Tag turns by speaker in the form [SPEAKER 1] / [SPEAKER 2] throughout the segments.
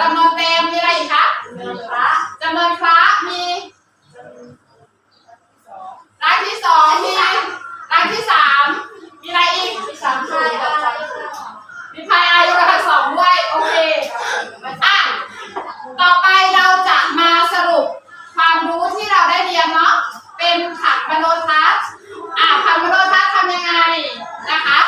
[SPEAKER 1] จำนวนเต็
[SPEAKER 2] ม
[SPEAKER 1] มีอะไรอีกคะ
[SPEAKER 2] จำนวนพระ
[SPEAKER 1] จำนวนคระมีรายที่สองมีรายที่สามมีอะไรอีก
[SPEAKER 2] มพันกับสามพัน
[SPEAKER 1] มีพายอายุกำลังสองด้วยโอเคอะต่อไปเราจะมาสรุปความรู้ที่เราได้เรียนเนาะเป็นผักมโนทัศน์อะผักมโนทัศน์ทำยังไงนะคะ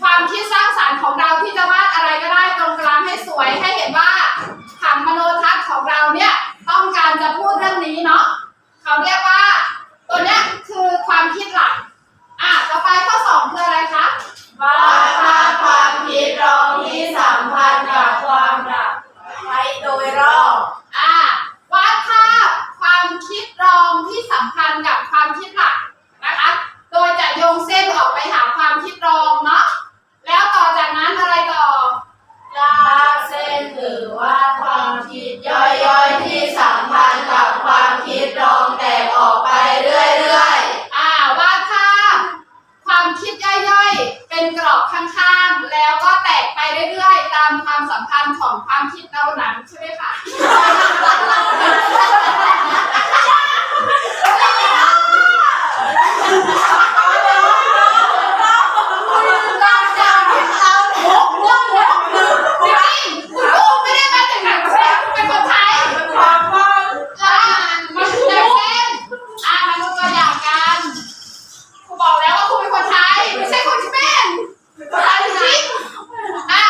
[SPEAKER 1] ความคิด
[SPEAKER 2] ส
[SPEAKER 1] ร้างสรรค์ของเราที่จะวาดอะไรก็ได้ตรงกลางให้สวยให้เห็นว่าผังมโนทัศน์ของเราเนี่ยต้องการจะพูดเรื่องนี้เนาะเขาเรียกว่า ตัวเนี้ยคือความคิดหลักอะต่อไปข้อสองคืออะไรคะ
[SPEAKER 2] วาดภาพความคิดรองที่สัมพันธ์กับความรักไว้โดยรอบ
[SPEAKER 1] อ่าวาดภาพความคิดรองที่สัมพันธ์กับความคิดหลักนะคะ โดยจะโยงเส้นออกไปหาความคิดรองา
[SPEAKER 2] มสัมพันธ์
[SPEAKER 1] ของความคิดเรานั้นใช่ไหมคะ จริงๆคุณลูกไม่ได้มาจากต่างประเทศคุณเป็นคนไทย อ่ามันคืออย่างเช่นอ่ามาดูตัวอย่างกันครูบอกแล้วว่าครูเป็นคนไทย ไม่ใช่คนที่เป็นคนไทยจริงๆอะ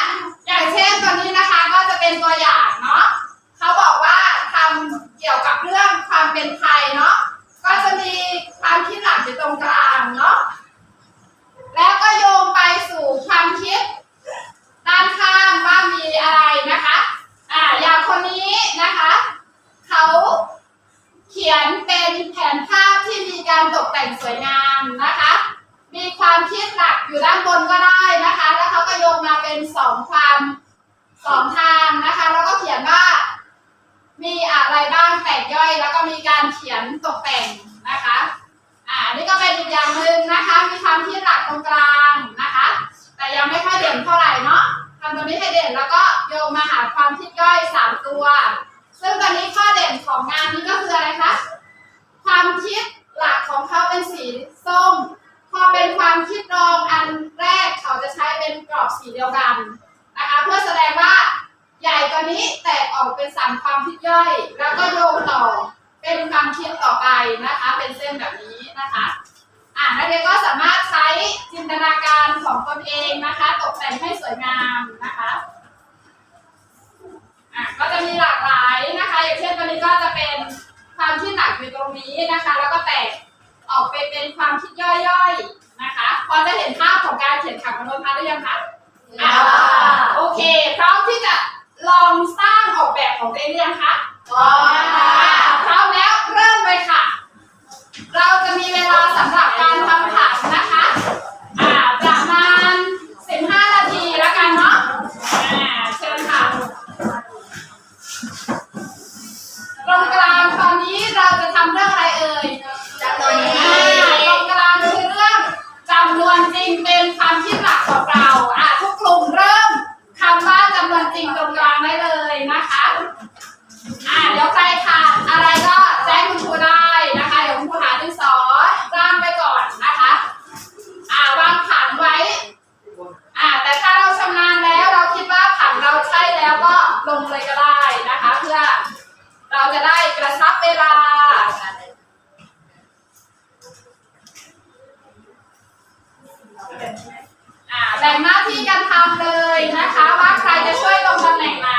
[SPEAKER 1] อย่างเช่นตัวนี้นะคะก็จะเป็นตัวอย่างเนาะเขาบอกว่าทำเกี่ยวกับเรื่องความเป็นไทยเนาะก็จะมีความคิดหลักอยู่ตรงกลางเนาะแล้วก็โยงไปสู่ความคิด ด้านข้างว่ามีอะไรนะคะ อ่า อย่างคนนี้นะคะ เขาเขียนเป็นแผนภาพที่มีการตกแต่งสวยงามนะคะ มีความคิดหลักอยู่ด้านบนก็ได้นะคะ แล้วเขาก็โยงมาเป็นสองความสองทางนะคะ แล้วก็เขียนว่า มีอะไรบ้างแตกย่อย แล้วก็มีการเขียนตกแต่งนะคะ อ่าอันนี่ก็เป็นอีกอย่างหนึ่งนะคะ มีความคิดหลักตรงกลางนะคะ แต่ยังไม่ค่อยเด่นเท่าไหร่เนาะทำ ตัวนี้ให้เด่นแล้วก็โยงมาหาความคิดย่อยสามตัว ซึ่งตอนนี้ข้อเด่นของงานนี้ก็คืออะไรคะ ความคิดหลักของเขาเป็นสีส้ม พอเป็นความคิดรองอันแรกเขาจะใช้เป็นกรอบสีเดียวกันนะคะเพื่อแสดงว่าใหญ่กว่านี้แตกออกเป็นสามความคิดย่อย แล้วก็โยงต่อเป็นความคิดต่อไปนะคะ เป็นเส้นแบบนี้นะคะอ่านักเรียนก็สามารถใช้จินตนาการของตนเองนะคะ ตกแต่งให้สวยงาม เช่นตัวนี้ก็จะเป็นความคิดหลักอยู่ตรงนี้นะคะ แล้วก็แตกออกไปเป็นความคิดย่อยๆนะคะ พอจะเห็นภาพของการเขียนขับมโนทัศน์หรือยังคะอะโอเคพร้อมที่จะลองสร้างออกแบบของตัวเองหรือยังคะ
[SPEAKER 2] ก่อน
[SPEAKER 1] อ่าเดี๋ยวใครขาดอะไรก็แจ้งคุณครูได้นะคะ เดี๋ยวคุณครูหาดินสอร่างไปก่อนนะคะ อ่าวางผังไว้ อ่า แต่ถ้าเราชำนาญแล้วเราคิดว่าผังเราใช่แล้วก็ลงเลยก็ได้นะคะ เพื่อเราจะได้กระชับเวลาอ่าแบ่งหน้าที่กันทำเลยนะคะ ว่าใครจะช่วยลงตำแหน่งไหน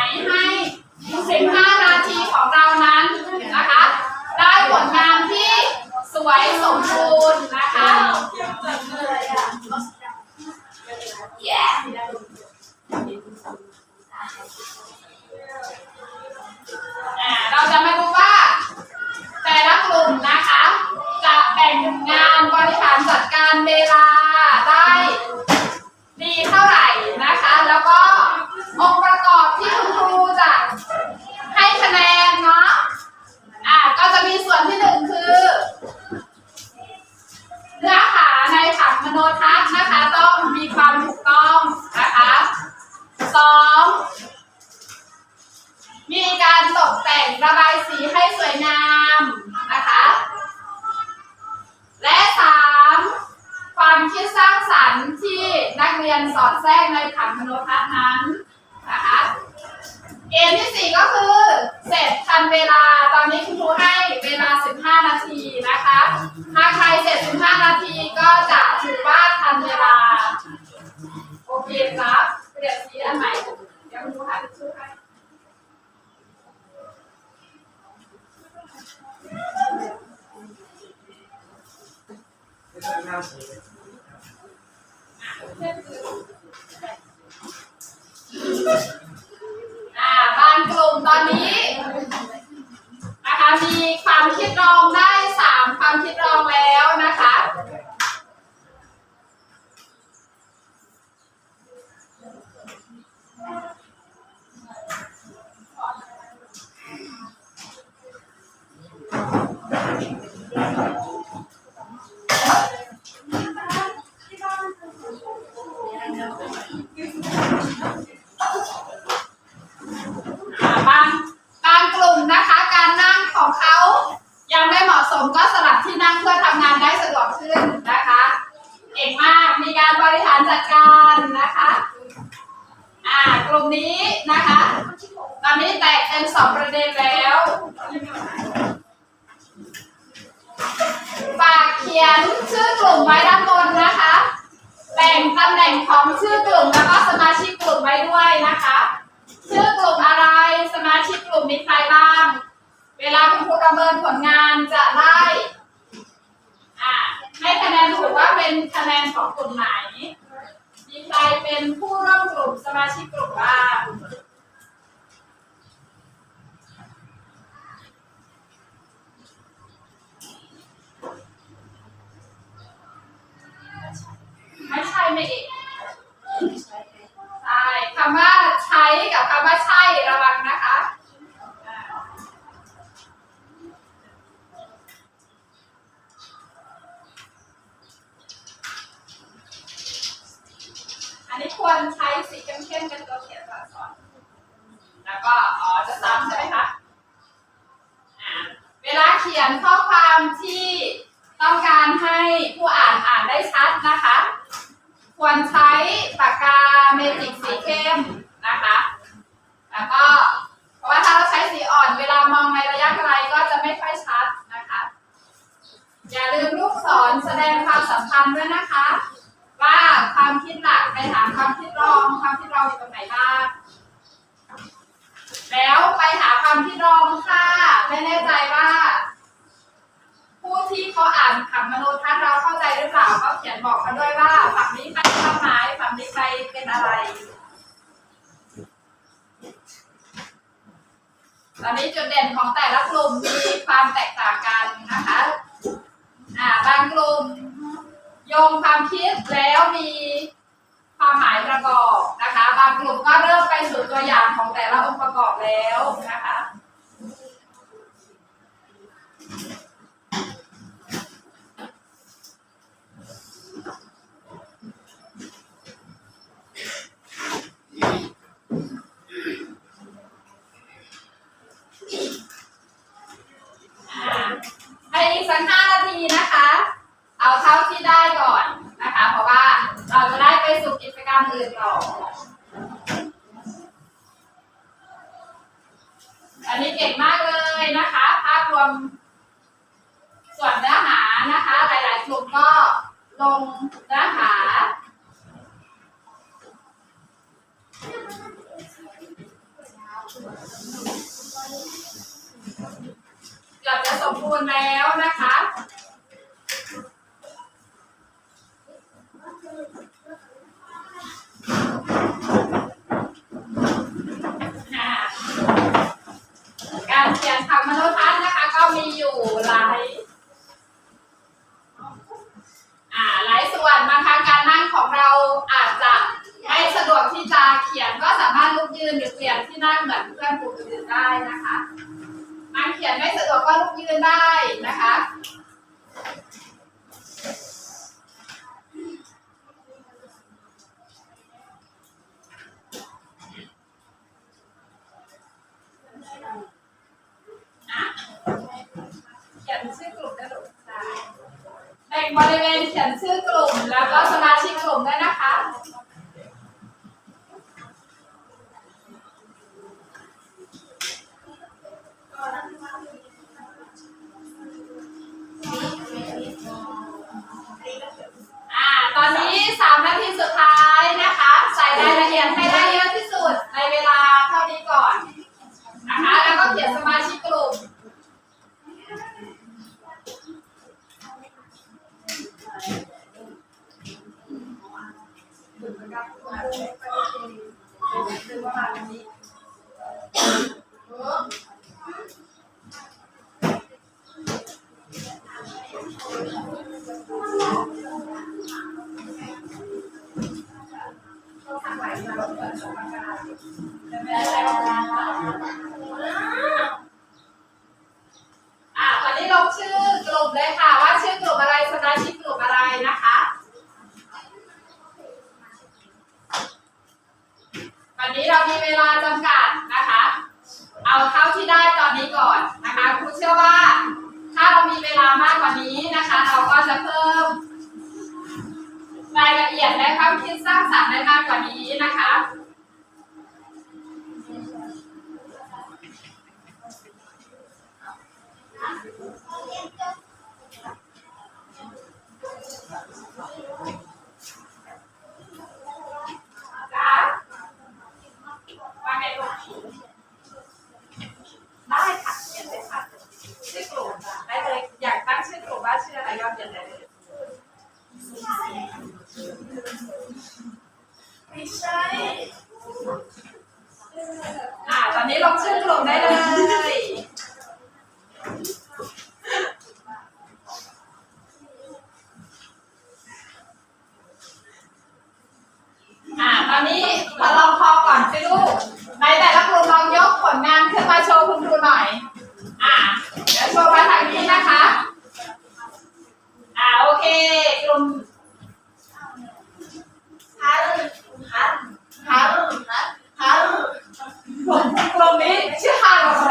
[SPEAKER 1] ทัศน์นั้นนะคะเกณฑ์ที่สี่ก็คือ เสร็จทันเวลาตอนนี้คุณครูให้เวลา 15 นาทีนะคะถ้าใครเสร็จ 15 นาทีก็จะถือว่าทันเวลา โอเคครับเปลี่ยนสีอันใหม่เดี๋ยวคุณครูหาทิชชู่ให้อ่า อ่าบางบางกลุ่มนะคะ การนั่งของเขายังไม่เหมาะสมก็สลับที่นั่งเพื่อทำงานได้สะดวกขึ้นนะคะ เก่งมากมีการบริหารจัดการนะคะ อ่ากลุ่มนี้นะคะ ตอนนี้แตกเป็นสองประเด็นแล้ว ฝากเขียนชื่อกลุ่มไว้ด้านบน บ่งตำแหน่งของชื่อกลุ่มแล้วก็สมาชิกกลุ่มไว้ด้วยนะคะ ชื่อกลุ่มอะไรสมาชิกกลุ่มมีใครบ้าง เวลาคุณครูประเมินผลงานจะได้อ่าให้คะแนนถูกว่าเป็นคะแนนของกลุ่มไหน มีใครเป็นผู้ร่วมกลุ่มสมาชิกกลุ่มบ้าง ไควรใช้ปากกาเมจิกสีเข้มนะคะ แล้วก็เพราะว่าถ้าเราใช้สีอ่อนเวลามองในระยะไกลก็จะไม่ค่อยชัดนะคะ อย่าลืมลูกศรแสดงความสัมพันธ์ด้วยนะคะ ว่าความคิดหลักไปถามความคิดรองความคิดรองอยู่ตรงไหนบ้างแล้วไปหาความคิดรองค่ะไม่แน่ใจว่าผู้ที่เขาอ่านผังมโนทัศน์เราเข้าใจหรือเปล่าก็เขียนบอกมาด้วยว่าฝั่งนี้ไปความ หมายฝั่งนี้ไปเป็นอะไร ตอนนี้จุดเด่นของแต่ละกลุ่มมีความแตกต่างกันนะคะอ่าบางกลุ่มโยงความคิดแล้วมีความหมายประกอบนะคะ บางกลุ่มก็เริ่มไปสู่ตัวอย่างของแต่ละองค์ประกอบแล้วนะคะ ให้อีกสักห้านาทีนะคะ เอาเท่าที่ได้ก่อนนะคะ เพราะว่าเราจะได้ไปสู่กิจกรรมอื่นต่อ อันนี้เก่ งมากเลยนะคะ ภาพรวม ส่วนเนื้อหานะคะ หลาย ๆ กลุ่มก็ลงเนื้อหาเกือบจะสมบูรณ์แล้วนะคะ
[SPEAKER 3] การเขียงทางมโนทัศน์นะคะ ก็มีอยู่หลาย Parliament Council 买一下，我看看。妹妹
[SPEAKER 2] 来啦！Ayun. Harun. Harun. Harun. Harun. Huwag mo kami. Si
[SPEAKER 1] Harun.